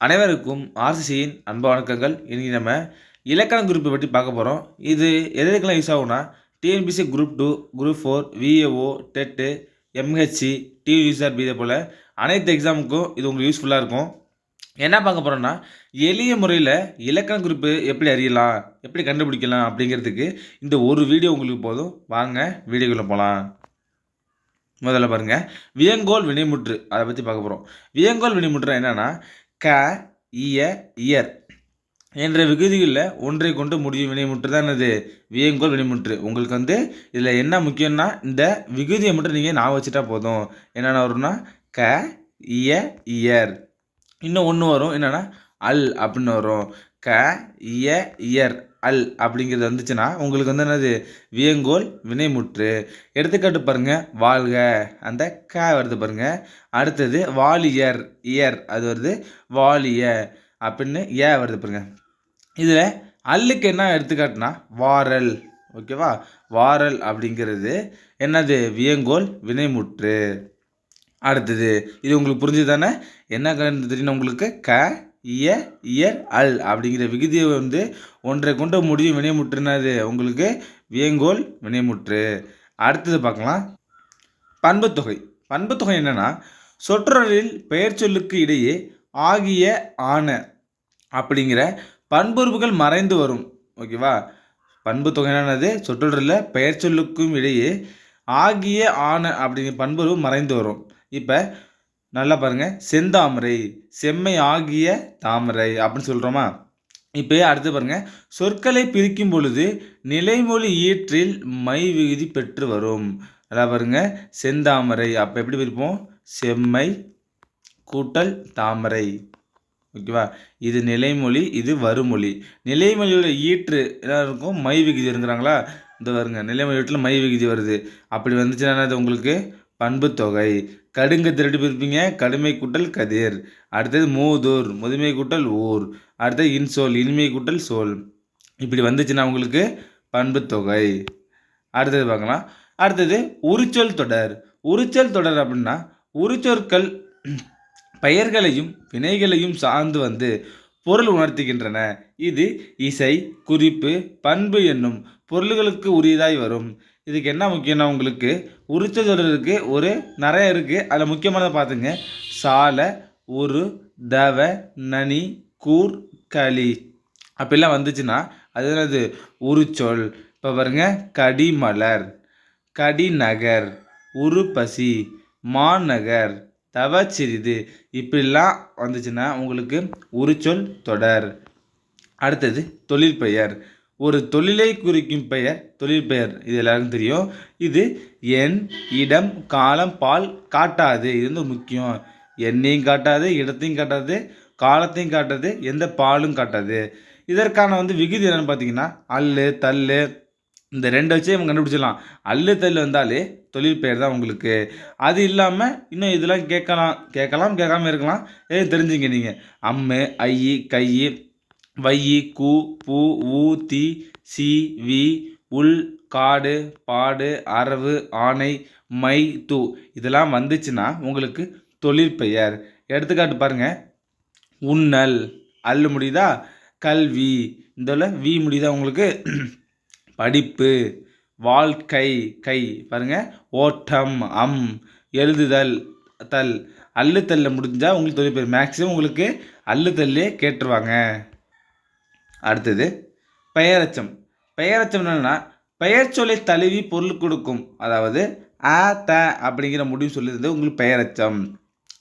அனைவருக்கும் ஆர்சிசியின் அன்பு வணக்கங்கள். இன்றைக்கி நம்ம இலக்கண குரூப்பை பற்றி பார்க்க போகிறோம் இது எதுக்கெல்லாம் யூஸ் ஆகும்னா TNPSC group two group four VAO TET MHC TUSRB இதே போல் அனைத்து எக்ஸாமுக்கும் இது உங்களுக்கு யூஸ்ஃபுல்லாக இருக்கும். என்ன பார்க்க போகிறோம்னா எளிய முறையில் இலக்கண குறிப்பு எப்படி அறியலாம் எப்படி கண்டுபிடிக்கலாம் அப்படிங்கிறதுக்கு இந்த ஒரு வீடியோ உங்களுக்கு போதும். வாங்க வீடியோக்குள்ளே போகலாம் முதல்ல பாருங்கள் வியங்கோல் வினைமுற்று அதை பற்றி பார்க்க போகிறோம் வியங்கோல் வினைமுற்று என்னென்னா க இய இயர் என்ற விகுதிகளில் ஒன்றை கொண்டு முடியும் வினைமுற்று தான் அது. வியங்கோல் வினைமுற்று. உங்களுக்கு வந்து இதில் என்ன முக்கியம்னா இந்த விகுதியை மட்டும் நீங்கள் ஞாபகம் வச்சுட்டா போதும். என்னென்ன வரும்னா க இய இயர். இன்னும் ஒன்று வரும். என்னென்னா அல் அப்படின்னு வரும். க இய இயர். அல் அப்படிங்கிறது வந்துச்சுன்னா உங்களுக்கு வந்து என்னது? வியங்கோல் வினைமுற்று. எடுத்துக்காட்டு பாருங்கள் வாழ்க. அந்த க வருது பாருங்கள் அடுத்தது வாலியர் இயர். அது வருது வாலிய அப்படின்னு ஏ வருது பாருங்கள் இதில் அல்லுக்கு என்ன எடுத்துக்காட்டுனா வாரல். ஓகேவா? வாரல் அப்படிங்கிறது என்னது? வியங்கோல் வினைமுற்று. அடுத்தது இது உங்களுக்கு புரிஞ்சது தானே? என்ன கண்டு தெரியும் உங்களுக்கு? க இய இயர் அல் அப்படிங்கிற விகுதியை வந்து ஒன்றை கொண்டு முடியும் வினைமுற்றுனது. உங்களுக்கு வியங்கோல் வினைமுற்று. அடுத்தது பார்க்கலாம். பண்புத்தொகை பண்புத்தொகை என்னென்னா சொற்றொடரில் பெயர் சொல்லுக்கு இடையே ஆகிய ஆன அப்படிங்கிற பண்புறுப்புகள் மறைந்து வரும். ஓகேவா பண்பு என்னென்னது? சொற்றொடரில் பெயர் சொல்லுக்கும் இடையே ஆகிய ஆன அப்படிங்கிற பண்புறவு மறைந்து வரும். இப்போ நல்லா பாருங்க. செந்தாமரை செம்மை ஆகிய தாமரை அப்படின்னு சொல்கிறோமா இப்போ அடுத்து பாருங்கள் சொற்களை பிரிக்கும் பொழுது நிலைமொழி ஈற்றில் மை விகுதி பெற்று வரும். நல்லா பாருங்க. செந்தாமரை அப்போ எப்படி பிரிப்போம்? செம்மை கூட்டல் தாமரை. ஓகேவா இது நிலைமொழி இது வருமொழி. நிலைமொழியோட ஈற்று என்ன இருக்கும். மை விகுதி இருக்கிறாங்களா இந்த வருங்க நிலைமொழி ஈட்டில் மை விகுதி வருது. அப்படி வந்துச்சுன்னா என்னது உங்களுக்கு? பண்பு தொகை. கடுங்க திருடி பிரிப்பீங்க கடுமை கூட்டல் கதிர். அடுத்தது மூதூர் முதுமை கூட்டல் ஊர். அடுத்தது இன்சொல் இனிமை கூட்டல் சொல். இப்படி வந்துச்சுன்னா உங்களுக்கு பண்பு தொகை. அடுத்தது பார்க்கலாம். அடுத்தது உரிச்சொல் தொடர். உரிச்சொல் தொடர் அப்படின்னா உரிச்சொற்கள் பெயர்களையும் வினைகளையும் சார்ந்து வந்து பொருள் உணர்த்துகின்றன. இது இசை குறிப்பு பண்பு என்னும் பொருள்களுக்கு உரியதாய் வரும். இதுக்கு என்ன முக்கியம்னா உங்களுக்கு உரிச்சொல் தொடர் இருக்குது ஒரு நிறைய இருக்குது அதில் முக்கியமானதை பார்த்துங்க சாலை ஒரு தவ நனி கூர் களி. அப்படிலாம் வந்துச்சுன்னா அது என்னது? உரிச்சொல். இப்போ பாருங்க கடிமலர் கடிநகர் உருப்பசி மாநகர் தவச்சிறிது இப்படிலாம் வந்துச்சுன்னா உங்களுக்கு உரிச்சொல் தொடர். அடுத்தது தொழிற்பெயர். ஒரு தொழிலை குறிக்கும் பெயர் தொழில் பெயர் இது எல்லாருக்கும் தெரியும். இது எண் இடம் காலம் பால் காட்டாது. இது வந்து முக்கியம். எண்ணையும் காட்டாது இடத்தையும் காட்டாது காலத்தையும் காட்டாது எந்த பாலும் காட்டாது. இதற்கான வந்து விகுதி என்னென்னு பார்த்தீங்கன்னா அல்லு தள்ளு. இந்த ரெண்டு வச்சே இவங்க கண்டுபிடிச்சிடலாம். அல்லு தள்ளு வந்தாலே தொழில் பெயர் தான் உங்களுக்கு. அது இல்லாமல் இன்னும் இதெல்லாம் கேட்கலாம் கேட்கலாம் கேட்காம இருக்கலாம். எதுவும் தெரிஞ்சுங்க நீங்கள் அம்மு ஐயி கை வையி கூ பூ ஊ தி சி வி உள் காடு பாடு அரவு ஆணை மை து. இதெல்லாம் வந்துச்சுன்னா உங்களுக்கு தொழிற்பெயர். எடுத்துக்காட்டு பாருங்கள் உண்ணல். அல்லு முடியுதா? கல்வி. இதில் வி முடியுதா உங்களுக்கு? படிப்பு. வாழ்க்கை. கை. பாருங்க. ஓட்டம் அம். எழுதுதல் தல். அல்லு தல்ல முடிஞ்சால் உங்களுக்கு தொழிற்பெயர். மேக்ஸிமம் உங்களுக்கு அல்லு தல்லே கேட்டுருவாங்க. அடுத்தது பெயரச்சம். பெயரச்சம் என்னென்னா பெயர் சொல்லை தழுவி பொருள் கொடுக்கும். அதாவது ஆ த அப்படிங்கிற முடிவு சொல்லியிருந்து உங்களுக்கு பெயரச்சம்.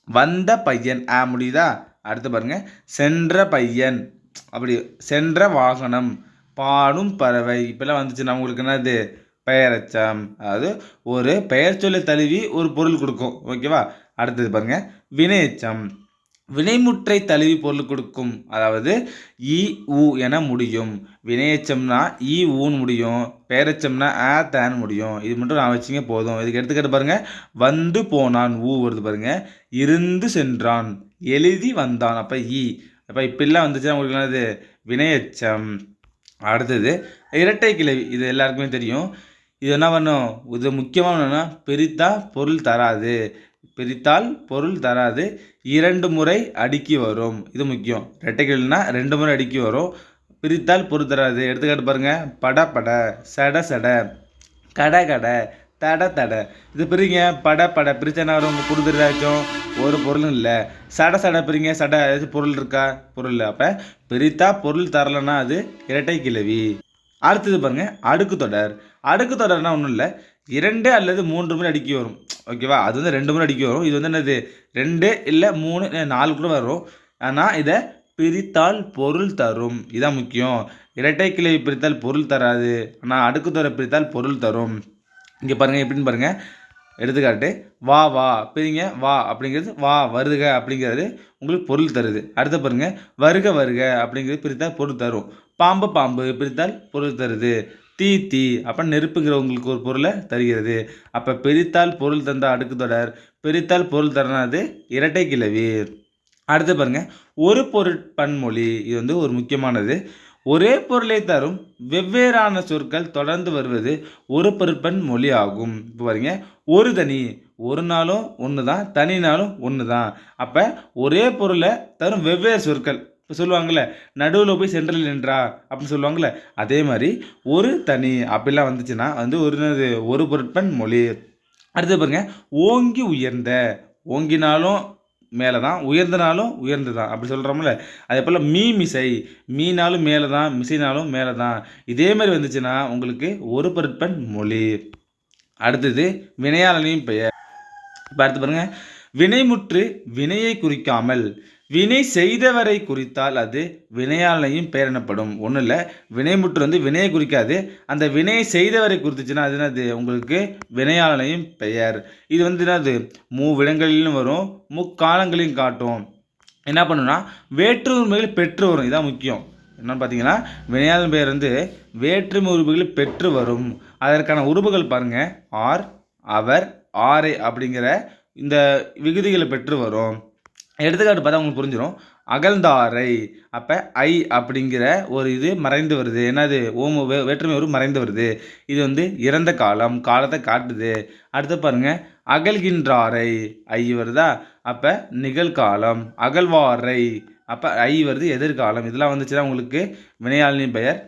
வந்த பையன் ஆ முடியுதா? அடுத்து பாருங்கள் சென்ற பையன். அப்படி சென்ற வாகனம் பாடும் பறவை. இப்பெல்லாம் வந்துச்சுன்னா உங்களுக்கு என்னது? பெயரச்சம். அதாவது ஒரு பெயர் சொல்லை தழுவி ஒரு பொருள் கொடுக்கும். ஓகேவா? அடுத்தது பாருங்கள் வினையச்சம். வினைமுற்றை தழுவி பொருள் கொடுக்கும். அதாவது இ உ என முடியும். வினையச்சம்னா இ ஊன்னு முடியும். பெயரச்சம்னா ஆ தேன் முடியும். இது மட்டும் நான் வச்சிங்க போதும். இதுக்கு எடுத்துக்கிட்டு பாருங்க. வந்து போனான் ஊ வருது பாருங்கள் இருந்து சென்றான். எழுதி வந்தான். அப்போ இ. அப்போ இப்படிலாம் வந்துச்சுன்னா உங்களுக்கு என்னது? வினையச்சம். அடுத்தது இரட்டை கிளவி இது எல்லாருக்குமே தெரியும். இது என்ன பண்ணும்? இது முக்கியமாக என்னன்னா பிரித்தா பொருள் தராது. பிரித்தால் பொருள் தராது. இரண்டு முறை அடுக்கி வரும். இது முக்கியம். ரெட்டைக்கிள்னா ரெண்டு முறை அடுக்கி வரும். பிரித்தால் பொருள் தராது. எடுத்துக்காட்டு பாருங்கள் பட பட சட சட கடை கடை தட தட. இது பிரிங்க. பட பட. பிரிச்சனா வரும் கொடுத்துருதாச்சும் ஒரு பொருளும் இல்லை. சட சட பிரிங்க. சட ஏதாச்சும் பொருள் இருக்கா? பொருள் இல்லை. அப்போ பிரித்தா பொருள் தரலன்னா அது இரட்டை கிளவி அடுத்தது பாருங்கள் அடுக்கு தொடர். அடுக்கு தொடர்னா ஒன்றும் இல்லை. இரண்டு அல்லது மூன்று முறை அடுக்கி வரும். ஓகேவா அது வந்து ரெண்டு முறை அடுக்கி வரும். இது வந்து என்னது? ரெண்டு இல்லை மூணு நாலு கூட வரும். ஆனால் இதை பிரித்தால் பொருள் தரும். இதான் முக்கியம். இரட்டை கிளை பிரித்தால் பொருள் தராது. ஆனால் அடுக்கு தொடர் பிரித்தால் பொருள் தரும். இங்கே பாருங்கள் எப்படின்னு பாருங்கள் எடுத்துக்காட்டு வா வா. பிரிங்க வா அப்படிங்கிறது வா வருக அப்படிங்கிறது உங்களுக்கு பொருள் தருது. அடுத்து பாருங்கள் வருக வருக அப்படிங்கிறது பிரித்தால் பொருள் தரும். பாம்பு பாம்பு பிரித்தால் பொருள் தருது. தீ தீ அப்போ நெருப்புங்கிறவங்களுக்கு ஒரு பொருளை தருகிறது. அப்போ பெரித்தால் பொருள் தந்த அடுக்கு தொடர் பிரித்தால் பொருள் தரனாது இரட்டை கிளவி அடுத்து பாருங்கள் ஒரு பொருட்பன்மொழி இது வந்து ஒரு முக்கியமானது. ஒரே பொருளை தரும் வெவ்வேறான சொற்கள் தொடர்ந்து வருவது ஒரு பொருட்பன் மொழி ஆகும். இப்போ பாருங்க ஒரு தனி ஒரு நாளும் ஒன்று தான் தனி நாளும் ஒன்று தான் அப்போ ஒரே பொருளை தரும் வெவ்வேறு சொற்கள் இப்போ சொல்லுவாங்கள்ல நடுவில் போய் சென்ட்ரல் நின்றா அப்படின்னு சொல்லுவாங்கள்ல அதே மாதிரி ஒரு தனி அப்படிலாம் வந்துச்சுன்னா வந்து ஒரு ஒரு பொருட்பன் மொழி. அடுத்து பாருங்க ஓங்கி உயர்ந்த ஓங்கினாலும் மேலே தான் உயர்ந்தனாலும் உயர்ந்து தான் அப்படி சொல்கிறோம்ல அதே போல் மீ மிசை மீனாலும் மேலே தான் மிசைனாலும் மேலே தான் இதே மாதிரி வந்துச்சுன்னா உங்களுக்கு ஒரு பொருட்பன் மொழி. அடுத்தது வினையாளனையும் பெயர். இப்போ அடுத்து பாருங்க வினைமுற்று வினையை குறிக்காமல் வினை செய்தவரை குறித்தால் அது வினையாளனையும் பெயர் எனப்படும் ஒன்றும் இல்லை வினைமுற்று வந்து வினையை குறிக்காது. அந்த வினையை செய்தவரை குறித்துச்சுன்னா அது என்னது? உங்களுக்கு வினையாளனையும் பெயர். இது வந்து என்னது? மூ விடங்களிலும் வரும் முக்காலங்களையும் காட்டும். என்ன பண்ணுன்னா வேற்று பெற்று வரும். இதான் முக்கியம். என்னன்னு பார்த்தீங்கன்னா வினையாளன் பெயர் வந்து வேற்றுமை உறுப்புகள் பெற்று வரும். அதற்கான உறுப்புகள் பாருங்கள் ஆர் அவர் ஆரை அப்படிங்கிற இந்த விகுதிகளை பெற்று வரும். எடுத்துக்காட்டு பார்த்தா உங்களுக்கு புரிஞ்சிடும் அகழ்ந்தாரை. அப்போ ஐ அப்படிங்கிற ஒரு இது மறைந்து வருது. என்னது? ஓம வே வேற்றுமை ஒரு மறைந்து வருது. இது வந்து இறந்த காலம் காலத்தை காட்டுது. அடுத்து பாருங்க. அகழ்கின்றாரை. ஐ வருதா? அப்போ நிகழ்காலம் அகழ்வாரை. அப்போ ஐ வருது எதிர்காலம். இதெல்லாம் வந்துச்சுன்னா உங்களுக்கு வினையாளினி பெயர்.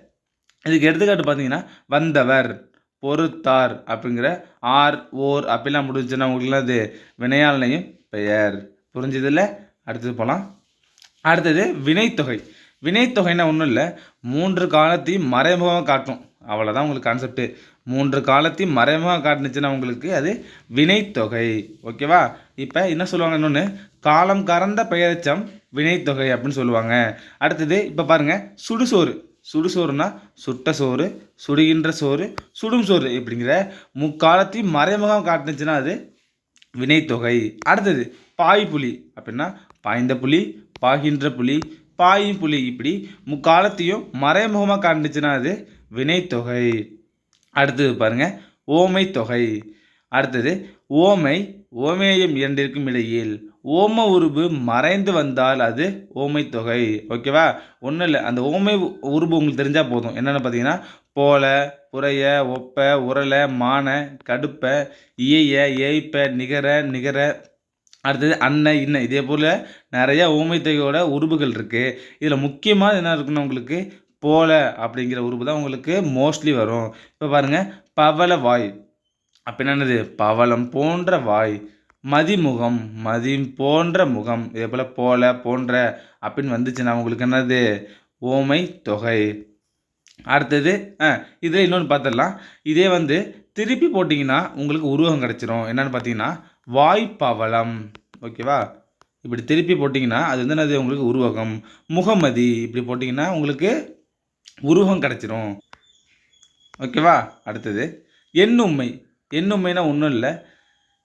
இதுக்கு எடுத்துக்காட்டு பார்த்தீங்கன்னா வந்தவர் பொறுத்தார் அப்படிங்கிற ஆர் ஓர் அப்படிலாம் முடிஞ்சுன்னா உங்களுக்கு அது வினையாளனையும் பெயர். புரிஞ்சதில்ல? அடுத்தது போகலாம் அடுத்தது வினைத்தொகை வினைத்தொகைன்னா ஒன்றும் இல்லை. மூன்று காலத்தையும் மறைமுகமாக காட்டும். அவ்வளோதான் உங்களுக்கு கான்செப்ட்டு மூன்று காலத்தையும் மறைமுகமாக காட்டுனுச்சுன்னா உங்களுக்கு அது வினைத்தொகை ஓகேவா இப்போ என்ன சொல்லுவாங்க இன்னொன்று காலம் கறந்த பெயரச்சம் வினைத்தொகை அப்படின்னு சொல்லுவாங்க. அடுத்தது இப்போ பாருங்கள் சுடுசோறு சுடுசோறுனா சுட்ட சோறு சுடுகின்ற சோறு சுடும் சோறு இப்படிங்கிற முக்காலத்தையும் மறைமுகம் காட்டுனுச்சுன்னா அது வினைத்தொகை அடுத்தது பாய் புலி அப்படின்னா பாய்ந்த புலி பாகின்ற புலி பாயும் புலி இப்படி முக்காலத்தையும் மறைமுகமாக காட்டுச்சுன்னா அது வினைத்தொகை அடுத்தது பாருங்க ஓமை தொகை. அடுத்தது ஓமை ஓமேயம் இரண்டிற்கும் இடையில். ஓம உருபு மறைந்து வந்தால் அது ஓமை தொகை. ஓகேவா? ஒன்றும் இல்லை. அந்த ஓமை உருபு உங்களுக்கு தெரிஞ்சால் போதும். என்னென்னு பார்த்தீங்கன்னா போல புறைய ஒப்ப உரலை மான கடுப்ப இயைய ஏய்ப்ப நிகர நிகர அடுத்தது அன்ன இன்ன. இதே போல் நிறையா ஊமைத்தொகையோட உருபுகள் இருக்குது இதில் முக்கியமாக என்ன இருக்குன்னா உங்களுக்கு போல அப்படிங்கிற உருவு தான் உங்களுக்கு மோஸ்ட்லி வரும். இப்போ பாருங்கள் பவள வாய். அப்போ என்னென்னது பவளம் போன்ற வாய். மதிமுகம் மதி போன்ற முகம். இதே போல் போல போன்ற அப்படின்னு வந்துச்சுன்னா உங்களுக்கு என்னது? ஓமை தொகை அடுத்தது ஆ இதில் இன்னொன்று பார்த்துடலாம் இதே வந்து திருப்பி போட்டிங்கன்னா உங்களுக்கு உருவகம் கிடச்சிரும். என்னென்னு பார்த்தீங்கன்னா வாய்ப்பவளம். ஓகேவா? இப்படி திருப்பி போட்டிங்கன்னா அது வந்து என்னது உங்களுக்கு உருவகம். முகமதி இப்படி போட்டிங்கன்னா உங்களுக்கு உருவகம் கிடச்சிரும். ஓகேவா? அடுத்தது எண்ணும்மை. எண்ணும்மைனா ஒன்றும் இல்லை.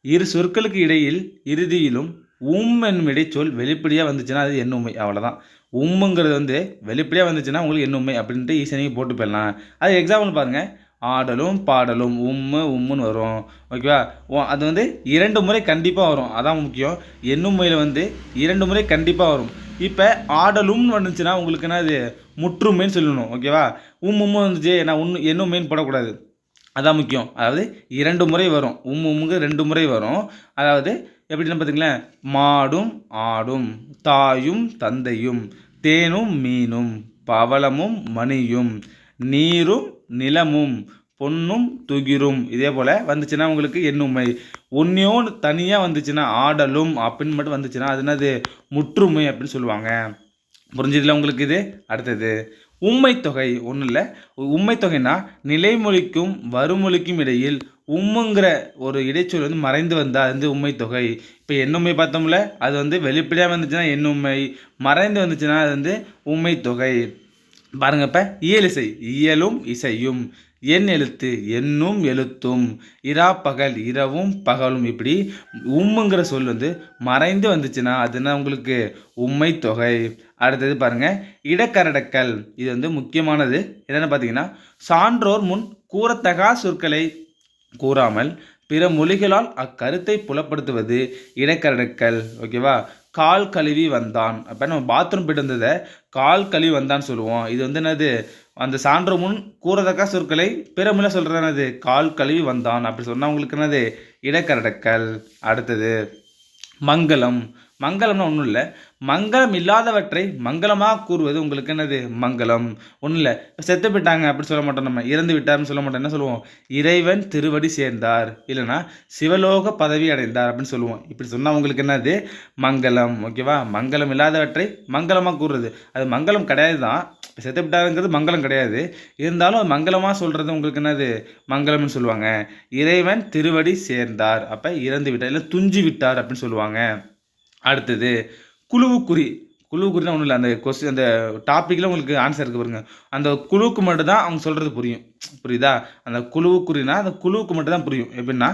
இரு சொற்களுக்கு இடையில் இறுதியிலும் உம் என்னும் இடைச்சொல் வெளிப்படையாக வந்துச்சுன்னா அது எண்ணுமை அவ்வளோதான் உம்முங்கிறது வந்து வெளிப்படையாக வந்துச்சுன்னா உங்களுக்கு எண்ணுமை அப்படின்ட்டு ஈஸியாக நீங்கள் போட்டு போயிடலாம். அது எக்ஸாம்பிள் பாருங்கள் ஆடலும் பாடலும் உம்மு உம்முன்னு வரும். ஓகேவா? ஓ அது வந்து இரண்டு முறை கண்டிப்பாக வரும். அதான் முக்கியம். எண்ணுமையில் வந்து இரண்டு முறை கண்டிப்பாக வரும். இப்போ ஆடலும்னு வந்துச்சுன்னா உங்களுக்கு என்ன அது முற்றுமைன்னு சொல்லணும். ஓகேவா? உம் உம்மு வந்துச்சு. நான் என்னும் மெயின் போடக்கூடாது. அதான் முக்கியம். அதாவது இரண்டு முறை வரும். உம் உம்முங்க ரெண்டு முறை வரும். அதாவது எப்படின்னு பார்த்தீங்களேன் மாடும் ஆடும் தாயும் தந்தையும் தேனும் மீனும் பவளமும் மணியும். நீரும் நிலமும் பொன்னும் துகிரும். இதே போல் வந்துச்சுன்னா உங்களுக்கு எண்ணுமை. ஒன்றையோன்னு தனியாக வந்துச்சுன்னா ஆடலும் அப்படின்னு மட்டும் வந்துச்சுன்னா அது என்னது? முற்றுமை அப்படின்னு சொல்லுவாங்க. புரிஞ்சதில்ல உங்களுக்கு இது? அடுத்தது உண்மைத்தொகை தொகை. ஒன்றும் இல்லை. உம்மை தொகைனா நிலைமொழிக்கும் வறுமொழிக்கும் இடையில் உம்முங்கிற ஒரு இடைச்சொல் வந்து மறைந்து வந்தால் அது வந்து உண்மை தொகை. இப்போ எண்ணுமை பார்த்தோம்ல அது வந்து வெளிப்படையாக வந்துச்சுன்னா எண்ணுமை. மறைந்து வந்துச்சுன்னா அது வந்து உண்மை தொகை. பாருங்க இப்போ இயலிசை இயலும் இசையும். என் எழுத்து என்னும் எழுத்தும். இரா பகல் இரவும் பகலும். இப்படி உம்முங்கிற சொல் வந்து மறைந்து வந்துச்சுன்னா அதுனா உங்களுக்கு? உண்மை தொகை. அடுத்தது பாருங்க இடக்கரடக்கல். இது வந்து முக்கியமானது. என்னென்னு பார்த்தீங்கன்னா சான்றோர் முன் கூறத்தகா சொற்களை கூறாமல் பிற மொழிகளால் அக்கருத்தை புலப்படுத்துவது. இடக்கரடக்கல். ஓகேவா? கால் கழுவி வந்தான். அப்போ நம்ம பாத்ரூம் போயிட்டு வந்ததை கால் கழுவி வந்தான்னு சொல்லுவோம். இது வந்து என்னது? அந்த சான்று முன் கூறதக்க சொற்களை பிற சொல்கிறது என்னது? கால் கழுவி வந்தான். அப்படி சொன்னால் உங்களுக்கு என்னது? இடக்கரடக்கல். அடுத்தது மங்களம். மங்களம்னா ஒன்றும் இல்லை. மங்களம் இல்லாதவற்றை மங்களமாக கூறுவது உங்களுக்கு என்னது? மங்களம். ஒன்றும் இல்லை. செத்து போயிட்டாங்க அப்படி சொல்ல மாட்டோம் நம்ம. இறந்து விட்டார்னு சொல்ல மாட்டோம். என்ன சொல்லுவோம்? இறைவன் திருவடி சேர்ந்தார். இல்லைன்னா சிவலோக பதவி அடைந்தார் அப்படின்னு சொல்லுவோம். இப்படி சொன்னால் உங்களுக்கு என்னது? மங்களம். ஓகேவா? மங்களம் இல்லாதவற்றை மங்களமாக கூறுறது. அது மங்களம் கிடையாது தான் செத்து விட்டாருங்கிறது மங்களம் கிடையாது. இருந்தாலும் அது மங்களமாக சொல்கிறது உங்களுக்கு என்னது? மங்களம்னு சொல்லுவாங்க. இறைவன் திருவடி சேர்ந்தார். அப்போ இறந்து விட்டார். இல்லை துஞ்சி விட்டார் அப்படின்னு சொல்லுவாங்க. அடுத்தது குழுவுக்குறி. குழுவுக்குறினா ஒன்றும் இல்லை அந்த கொஸ்டின் அந்த டாப்பிக்கில் உங்களுக்கு ஆன்சர் இருக்கு பாருங்க. அந்த குழுவுக்கு மட்டும் தான் அவங்க சொல்கிறது புரியும். புரியுதா? அந்த குழுவுக்குறினா அந்த குழுவுக்கு மட்டும் தான் புரியும். எப்படின்னா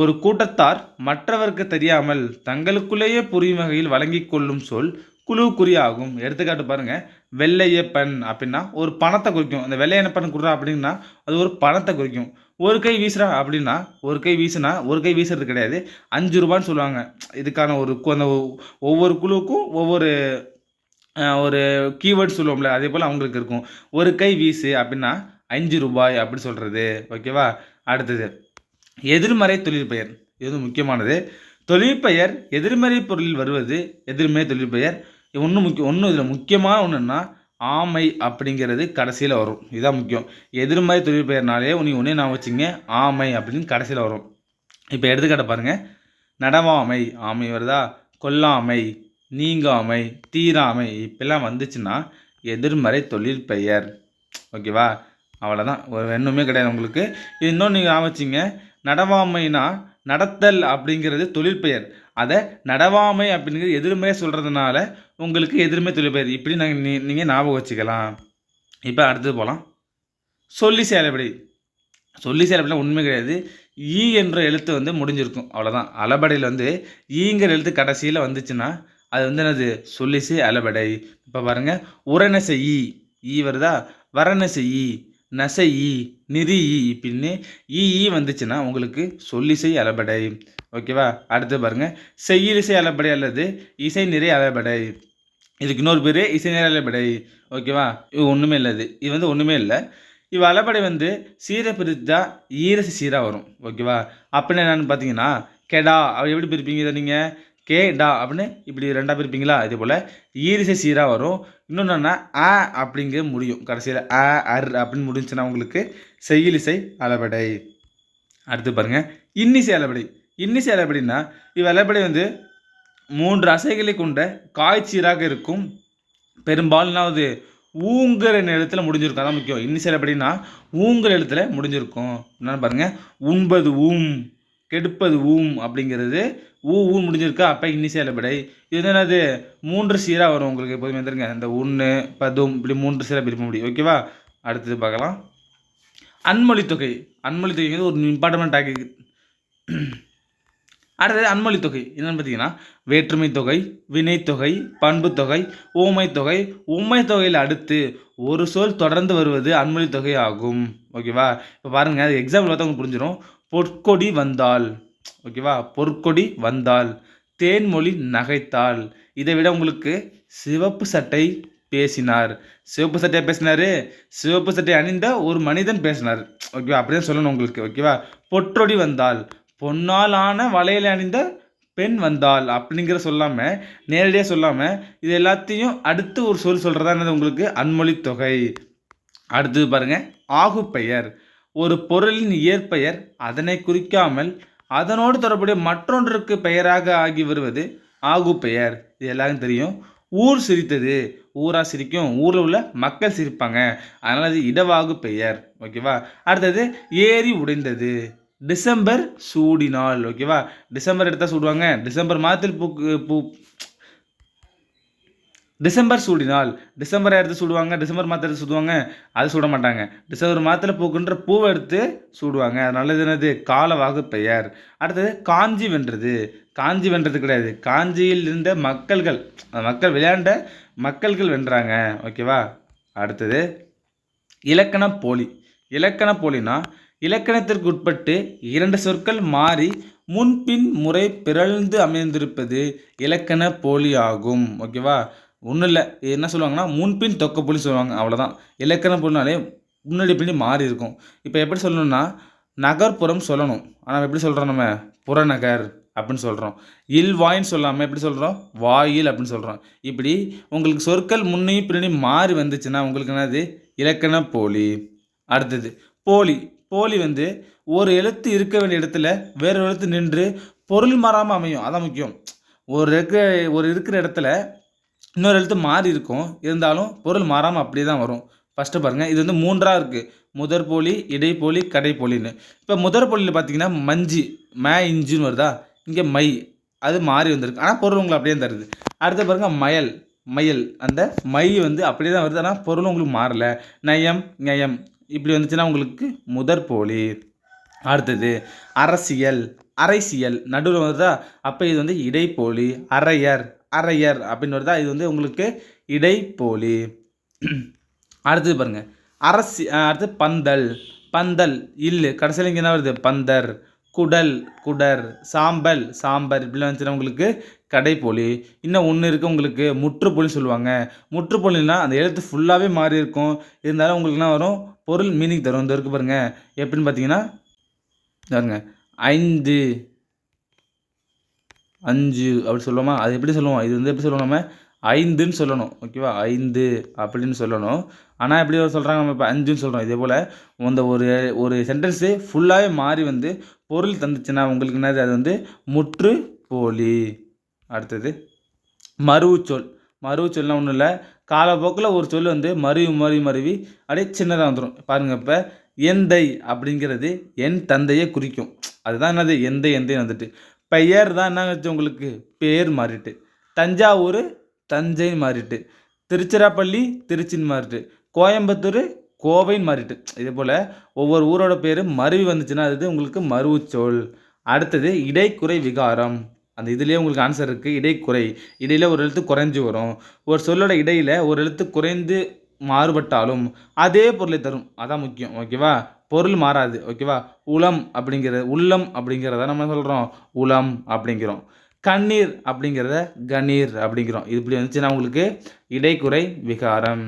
ஒரு கூட்டத்தார் மற்றவருக்கு தெரியாமல் தங்களுக்குள்ளேயே புரியும் வகையில் வழங்கி கொள்ளும் சொல் குழுவுக்குறி ஆகும். எடுத்துக்காட்டு பாருங்கள் வெள்ளையப்பன் அப்படின்னா ஒரு பணத்தை குறிக்கும். அந்த வெள்ளையப்பன் குடுறா அப்படின்னா அது ஒரு பணத்தை குறிக்கும். ஒரு கை வீசுறா அப்படின்னா ஒரு கை வீசுனா ஒரு கை வீசுறது கிடையாது. அஞ்சு ரூபான்னு சொல்லுவாங்க. இதுக்கான ஒரு அந்த ஒவ்வொரு குழுவுக்கும் ஒவ்வொரு ஒரு கீவேர்ட் சொல்லுவோம்ல அதே போல் அவங்களுக்கு இருக்கும். ஒரு கை வீசு அப்படின்னா அஞ்சு ரூபாய் அப்படி சொல்கிறது ஓகேவா அடுத்தது எதிர்மறை தொழிற்பெயர் இது முக்கியமானது. தொழிற்பெயர் எதிர்மறை பொருளில் வருவது எதிர்மறை தொழிற்பெயர் ஒன்று முக்கியம் ஒன்று இதில் முக்கியமான ஒன்றுன்னா ஆமை அப்படிங்கிறது கடைசியில் வரும். இதுதான் முக்கியம். எதிர்மறை தொழிற்பெயர்னாலே நீ ஒன்றே நான் வச்சுங்க ஆமை அப்படின்னு கடைசியில் வரும். இப்போ எடுத்துக்காட்ட பாருங்கள் நடவாமை ஆமை வருதா? கொல்லாமை நீங்காமை தீராமை இப்பெல்லாம் வந்துச்சுன்னா எதிர்மறை தொழிற்பெயர் ஓகேவா அவ்வளோதான் ஒரு எண்ணுமே கிடையாது உங்களுக்கு. இன்னொன்று நீங்கள் ஆவச்சிங்க நடவாமைனா நடத்தல் அப்படிங்கிறது தொழிற்பெயர் அதை நடவாமை அப்படிங்கிறது எதிர்மறையாக சொல்கிறதுனால உங்களுக்கு எதிர்மறை தொழிற்பெயர் இப்படி நாங்கள் நீ நீங்கள் ஞாபகம் வச்சுக்கலாம். இப்போ அடுத்தது போகலாம் சொல்லி செயலபடி. சொல்லி செயலபடினா உண்மை கிடையாது. ஈ என்ற எழுத்து வந்து முடிஞ்சிருக்கும். அவ்வளோதான் அலபடையில் வந்து ஈங்கிற எழுத்து கடைசியில் வந்துச்சுன்னா அது வந்து என்னது? சொல்லிசை அலபடை. இப்போ பாருங்க. உரநசை ஈ. ஈ வருதா? வரநசை ஈ. நசை ஈ. நிதி ஈ இப்படின்னு ஈ ஈ வந்துச்சுன்னா உங்களுக்கு சொல்லிசை அலபடை. ஓகேவா? அடுத்து பாருங்கள் செய்யிலிசை அலப்படை அல்லது இசை நிறை அலப்படை. இதுக்கு இன்னொரு பேர் இசை நிறை அலப்படை. ஓகேவா? இது ஒன்றுமே இல்லை இது. இது வந்து ஒன்றுமே இல்லை. இவ் அலப்படை வந்து சீரை பிரித்தா ஈரசி சீராக வரும். ஓகேவா? அப்படின்னு என்னன்னு பார்த்தீங்கன்னா கெடா. அப்படி எப்படி பிரிப்பீங்க இதை நீங்கள் கே டா அப்படின்னு இப்படி ரெண்டாக பிரிப்பீங்களா? இதே போல் ஈரிசை சீராக வரும். இன்னொன்று என்ன ஆ அப்படிங்கிற முடியும். கடைசியில் ஆ அர் அப்படின்னு முடிஞ்சுன்னா உங்களுக்கு செய்யிலிசை அளபடை அடுத்து பாருங்கள் இன்னிசை அளபடை இன்னிசை அளபடினா இவ் வந்து மூன்று அசைகளை கொண்ட காய்ச்சீராக இருக்கும். பெரும்பாலும்னாவது ஊங்குற இடத்துல முடிஞ்சிருக்கும். அதான் முக்கியம். இன்னிசை அப்படின்னா ஊங்குற இடத்துல முடிஞ்சிருக்கும். என்னன்னு பாருங்கள் உண்பது ஊம் கெடுப்பது ஊம் அப்படிங்கிறது ஊ ஊ முடிஞ்சிருக்கா? அப்போ இன்னிசை அளபடை இது வந்து என்னது? மூன்று சீராக வரும் உங்களுக்கு எப்போதுமே வந்துருங்க இந்த ஒன்று பதும் இப்படி மூன்று சீராக பிரிக்க முடியும். ஓகேவா அடுத்தது பார்க்கலாம். அன்மொழி தொகை. அன்மொழி தொகைங்கிறது ஒரு இம்பார்ட்டன்ட் ஆகி அடுத்தது அன்மொழி தொகை. என்னென்னு பார்த்தீங்கன்னா வேற்றுமை தொகை வினைத்தொகை பண்புத்தொகை ஊமை தொகை உண்மை தொகையில் அடுத்து ஒரு சொல் தொடர்ந்து வருவது அன்மொழி தொகை ஆகும். ஓகேவா இப்போ பாருங்க அது எக்ஸாம்பிள் பார்த்தா உங்களுக்கு புரிஞ்சிடும் பொற்கொடி வந்தால். ஓகேவா பொற்கொடி வந்தால். தேன்மொழி நகைத்தாள் இதை விட உங்களுக்கு சிவப்பு சட்டை பேசினார். சிவப்பு சட்டையை பேசினாரு? சிவப்பு சட்டை அணிந்த ஒரு மனிதன் பேசினார். ஓகேவா அப்படிதான் சொல்லணும் உங்களுக்கு. ஓகேவா பொற்றொடி வந்தால். பொன்னால் ஆன வளையல் அணிந்த பெண் வந்தாள் அப்படிங்கிற சொல்லாமல் நேரடியாக சொல்லாமல் இது எல்லாத்தையும் அடுத்து ஒரு சொல் சொல்கிறதா என்னது உங்களுக்கு? அன்மொழி தொகை. அடுத்தது பாருங்கள் ஆகு பெயர் ஒரு பொருளின் இயற்பெயர் அதனை குறிக்காமல் அதனோடு தொடர்புடைய மற்றொன்றுக்கு பெயராக ஆகி வருவது ஆகு பெயர் இது எல்லாருக்கும் தெரியும். ஊர் சிரித்தது. ஊராக சிரிக்கும். ஊரில் உள்ள மக்கள் சிரிப்பாங்க. அதனால் அது இடவாகு பெயர் ஓகேவா? அடுத்தது ஏரி உடைந்தது. டிசம்பர் சூடினால் ஓகேவா டிசம்பர் எடுத்தால் சூடுவாங்க. டிசம்பர் மாதத்தில் பூக்கு பூ டிசம்பர் சூடினால் டிசம்பர் எடுத்து சூடுவாங்க டிசம்பர் மாதத்தை எடுத்து சூடுவாங்க அது சூட மாட்டாங்க. டிசம்பர் மாதத்தில் பூக்குன்ற பூவை எடுத்து சூடுவாங்க. அதனால இது என்னது? காலவாகு பெயர் அடுத்தது காஞ்சி வென்றது. காஞ்சி வென்றது கிடையாது. காஞ்சியில் இருந்த மக்கள்கள் மக்கள் விளையாண்ட மக்கள்கள் வென்றாங்க. ஓகேவா அடுத்தது இலக்கண போலி. இலக்கண போலினா இலக்கணத்திற்கு உட்பட்டு இரண்டு சொற்கள் மாறி முன்பின் முறை பிறழ்ந்து அமைந்திருப்பது இலக்கண போலி ஆகும். ஓகேவா ஒன்றும் இல்லை. என்ன சொல்லுவாங்கன்னா முன்பின் தொக்க போலி சொல்லுவாங்க. அவ்வளோதான் இலக்கண போலினாலே முன்னாடி பின்னாடி மாறி இருக்கும். இப்போ எப்படி சொல்லணும்னா நகர்ப்புறம் சொல்லணும். ஆனால் எப்படி சொல்கிறோம் நம்ம? புறநகர் அப்படின்னு சொல்கிறோம் இல்வாயின்னு சொல்லாமல் எப்படி சொல்கிறோம் வாயில் அப்படின்னு சொல்கிறோம் இப்படி உங்களுக்கு சொற்கள் முன்னையும் பின்னாடி மாறி வந்துச்சுன்னா உங்களுக்கு என்னது? இலக்கண போலி. அடுத்தது போலி. போலி வந்து ஒரு எழுத்து இருக்க வேண்டிய இடத்துல வேறு எழுத்து நின்று பொருள் மாறாமல் அமையும். அதான் முக்கியம். ஒரு இருக்க ஒரு இருக்கிற இடத்துல இன்னொரு எழுத்து மாறி இருக்கும். இருந்தாலும் பொருள் மாறாமல் அப்படியே தான் வரும். ஃபஸ்ட்டு பாருங்கள் இது வந்து மூன்றாக இருக்குது முதற் போலி இடைப்போலி கடைப்போலின்னு இப்போ முதற் போலியில் பார்த்தீங்கன்னா மஞ்சி மே இஞ்சின்னு வருதா? இங்கே மை அது மாறி வந்திருக்கு. ஆனால் பொருள் உங்களுக்கு அப்படியே தருது. அடுத்து பாருங்கள் மயல் மயல். அந்த மை வந்து அப்படியே தான் வருது. ஆனால் பொருள் உங்களுக்கு மாறலை. நயம் நயம் இப்படி வந்துச்சுன்னா உங்களுக்கு முதற் போலி. அடுத்தது அரசியல் அரசியல். நடுவில் வருதா அப்போ இது வந்து இடைப்போலி அரையர் அரையர் அப்படின்னு வருதா? இது வந்து உங்களுக்கு இடைப்போலி. அடுத்தது பாருங்கள் அரசி அடுத்து பந்தல். பந்தல் இல்லு. கடைசியில் இங்கே என்ன வருது? பந்தர் குடல் குடர் சாம்பல் சாம்பர். இப்படிலாம் வந்துச்சுன்னா உங்களுக்கு கடைப்போலி. இன்னும் ஒன்று இருக்குது உங்களுக்கு முற்றுப்பொலி சொல்லுவாங்க. முற்றுப்பொலினா அந்த எழுத்து ஃபுல்லாகவே மாறி இருக்கும் இருந்தாலும் உங்களுக்கு என்ன வரும்? பொருள் மீனிங் தரும். இந்த இருக்கு பாருங்கள் எப்படின்னு பார்த்தீங்கன்னா பாருங்க. ஐந்து அஞ்சு அப்படி சொல்லுவோமா? அது எப்படி சொல்லுவோம்? இது வந்து எப்படி சொல்லுவோம் நம்ம? ஐந்துன்னு சொல்லணும். ஓகேவா ஐந்து அப்படின்னு சொல்லணும். ஆனால் எப்படி சொல்கிறாங்க நம்ம இப்போ அஞ்சுன்னு சொல்கிறோம் இதே போல் அந்த ஒரு ஒரு சென்டென்ஸு ஃபுல்லாகவே மாறி வந்து பொருள் தந்துச்சுன்னா உங்களுக்கு என்னது? அது வந்து முற்று போலி அடுத்தது மறுவுச்சொல். மறுவுச்சொல்லாம் ஒன்றும் இல்லை. காலப்போக்கில் ஒரு சொல் வந்து மருவி மருவி மருவி அப்படியே சின்னதாக வந்துடும் பாருங்கள் இப்போ எந்தை அப்படிங்கிறது என் தந்தையை குறிக்கும். அதுதான் என்னது? எந்தை எந்தை வந்துட்டு. பெயர் தான் என்ன வச்சு உங்களுக்கு? பேர் மாறிட்டு. தஞ்சாவூர் தஞ்சைன்னு மாறிட்டு. திருச்சிராப்பள்ளி திருச்சின்னு மாறிட்டு. கோயம்புத்தூர் கோவைன்னு மாறிட்டு. இதே போல் ஒவ்வொரு ஊரோட பேர் மருவி வந்துச்சுன்னா அது உங்களுக்கு மருவுச்சொல். அடுத்தது இடைக்குறை விகாரம். அந்த இதுலேயே உங்களுக்கு ஆன்சர் இருக்குது இடைக்குறை இடையில் ஒரு எழுத்து குறைஞ்சு வரும். ஒரு சொல்லோட இடையில் ஒரு எழுத்து குறைந்து மாறுபட்டாலும் அதே பொருளை தரும். அதான் முக்கியம். ஓகேவா பொருள் மாறாது. ஓகேவா உளம் அப்படிங்கிறது உள்ளம் அப்படிங்கிறத நம்ம சொல்கிறோம் உளம் அப்படிங்கிறோம். கண்ணீர் அப்படிங்கிறத கணீர் அப்படிங்கிறோம். இது இப்படி வந்துச்சுன்னா உங்களுக்கு இடைக்குறை விகாரம்.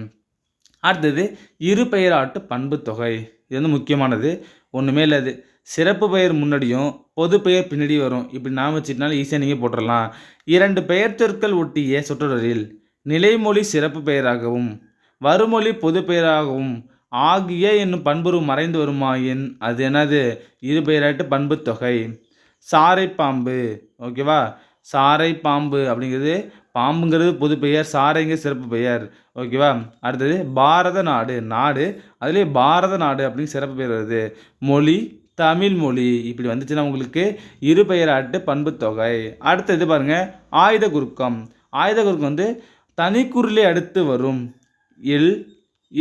அடுத்தது இருபெயராட்டு பண்பு தொகை. இது வந்து முக்கியமானது. ஒன்றுமே இல்லை அது சிறப்பு பெயர் முன்னாடியும் பொது பெயர் பின்னாடி வரும். இப்படி நாம் வச்சுட்டனால ஈஸியாக நீங்கள் போட்டுடலாம் இரண்டு பெயர் சொற்கள் ஒட்டிய சொற்றொடரில் நிலைமொழி சிறப்பு பெயராகவும் வருமொழி பொது பெயராகவும் ஆகிய என்னும் பண்புரு மறைந்து வருமாயின் அது என்னது? இரு பெயராட்டு பண்பு தொகை. சாரை பாம்பு ஓகேவா சாரை பாம்பு அப்படிங்கிறது பாம்புங்கிறது பொது பெயர் சாரைங்க சிறப்பு பெயர். ஓகேவா அடுத்தது பாரத நாடு நாடு அதுலேயே பாரத நாடு அப்படின்னு சிறப்பு பெயர் வருது. மொழி தமிழ் மொழி. இப்படி வந்துச்சுன்னா உங்களுக்கு இருபெயராட்டு பண்புத்தொகை பண்பு தொகை. அடுத்தது பாருங்கள் ஆயுத குறுக்கம் ஆயுத குறுக்கம் வந்து தனிக்குறிலை அடுத்து வரும். இல்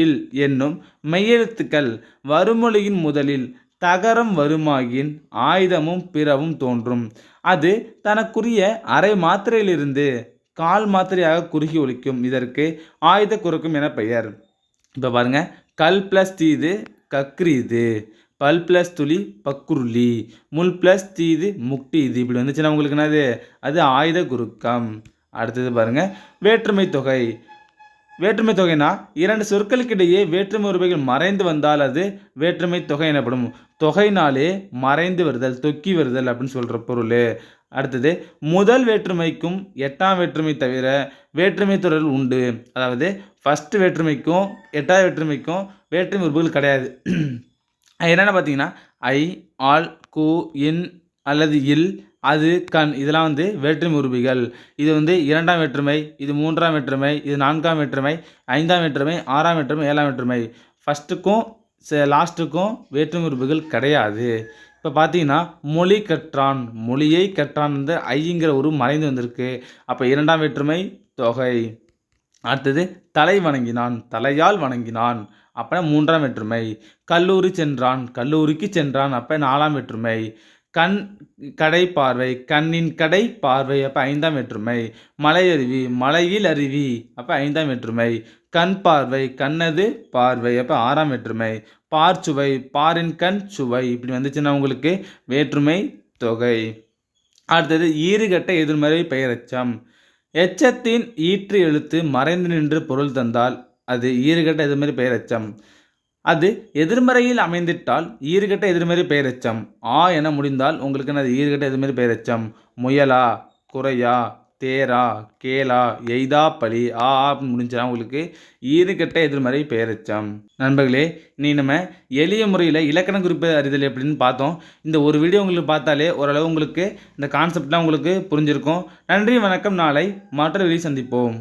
இல் என்னும் மெய்யெழுத்துக்கள். வருமொழியின் முதலில் தகரம் வருமாயின் ஆயுதமும் பிறவும் தோன்றும். அது தனக்குரிய அரை மாத்திரையிலிருந்து கால் மாத்திரையாக குறுகி ஒலிக்கும். இதற்கு ஆயுத குறுக்கும் என பெயர். இப்போ பாருங்க கல் ப்ளஸ் தீது இது. பல் ப்ளஸ் துளி பக்குருளி முள் ப்ளஸ் தீது முக்டி இது. இப்படி வந்துச்சுன்னா உங்களுக்கு என்னது? அது ஆயுத குறுக்கம் அடுத்தது பாருங்கள் வேற்றுமை தொகை. வேற்றுமை தொகைனா இரண்டு சொற்களுக்கிடையே வேற்றுமை உருவைகள் மறைந்து வந்தால் அது வேற்றுமை தொகை எனப்படும். தொகைனாலே மறைந்து வருதல் தொக்கி வருதல் அப்படின்னு சொல்கிற பொருள். அடுத்தது முதல் வேற்றுமைக்கும் எட்டாம் வேற்றுமை தவிர வேற்றுமை தொடர்கள் உண்டு. அதாவது ஃபஸ்ட்டு வேற்றுமைக்கும் எட்டாவது வேற்றுமைக்கும் வேற்றுமை உறுப்புகள் கிடையாது. என்னென்ன பார்த்தீங்கன்னா ஐ ஆல் கு இன் அல்லது இல் அது கண். இதெல்லாம் வந்து வேற்றுமை உருபிகள். இது வந்து இரண்டாம் வேற்றுமை இது மூன்றாம் வேற்றுமை இது நான்காம் வேற்றுமை ஐந்தாம் வேற்றுமை ஆறாம் வேற்றுமை ஏழாம் வேற்றுமை. ஃபஸ்ட்டுக்கும் லாஸ்ட்டுக்கும் வேற்றுமை உருபுகள் கிடையாது. இப்போ பார்த்தீங்கன்னா மொழி கற்றான். மொழியை கற்றான் வந்து ஐங்கிற ஒரு மறைந்து வந்திருக்கு. அப்போ இரண்டாம் வேற்றுமை தொகை. அடுத்தது தலை வணங்கினான். தலையால் வணங்கினான். அப்போ மூன்றாம் வேற்றுமை. கல்லூரி சென்றான் கல்லூரிக்கு சென்றான் அப்போ நாலாம் வேற்றுமை. கண் கடை பார்வை கண்ணின் கடை பார்வை அப்போ ஐந்தாம் வேற்றுமை. மலையருவி மலையில் அருவி அப்போ ஐந்தாம் வேற்றுமை. கண் பார்வை கண்ணது பார்வை அப்போ ஆறாம் வேற்றுமை. பார் சுவை பாரின் கண் சுவை இப்படி வந்துச்சுன்னா உங்களுக்கு வேற்றுமை தொகை. அடுத்தது ஈறுகட்ட எதிர்மறை பெயரெச்சம். எச்சத்தின் ஈற்று எழுத்து மறைந்து நின்று பொருள் தந்தால் அது ஈறுகட்ட எதிர்மறை பெயரெச்சம் அது எதிர்மறையில் அமைந்திட்டால் ஈறுகட்ட எதிர்மறை பெயரெச்சம் ஆ என முடிந்தால் உங்களுக்கு என்னது? ஈறுகட்ட எதிர்மறை பெயரெச்சம் முயலா குறையா தேரா கேலா எய்தா பலி ஆ அப்படின்னு முடிஞ்சா உங்களுக்கு ஈறுகட்ட எதிர்மறை பெயரச்சம் நண்பர்களே நீ நம்ம எளிய முறையில் இலக்கண குறிப்பு அறிதல் எப்படின்னு பார்த்தோம். இந்த ஒரு வீடியோ உங்களுக்கு பார்த்தாலே ஓரளவு உங்களுக்கு இந்த கான்செப்ட்லாம் உங்களுக்கு புரிஞ்சிருக்கும். நன்றி வணக்கம். நாளை மற்ற வீடியோ சந்திப்போம்.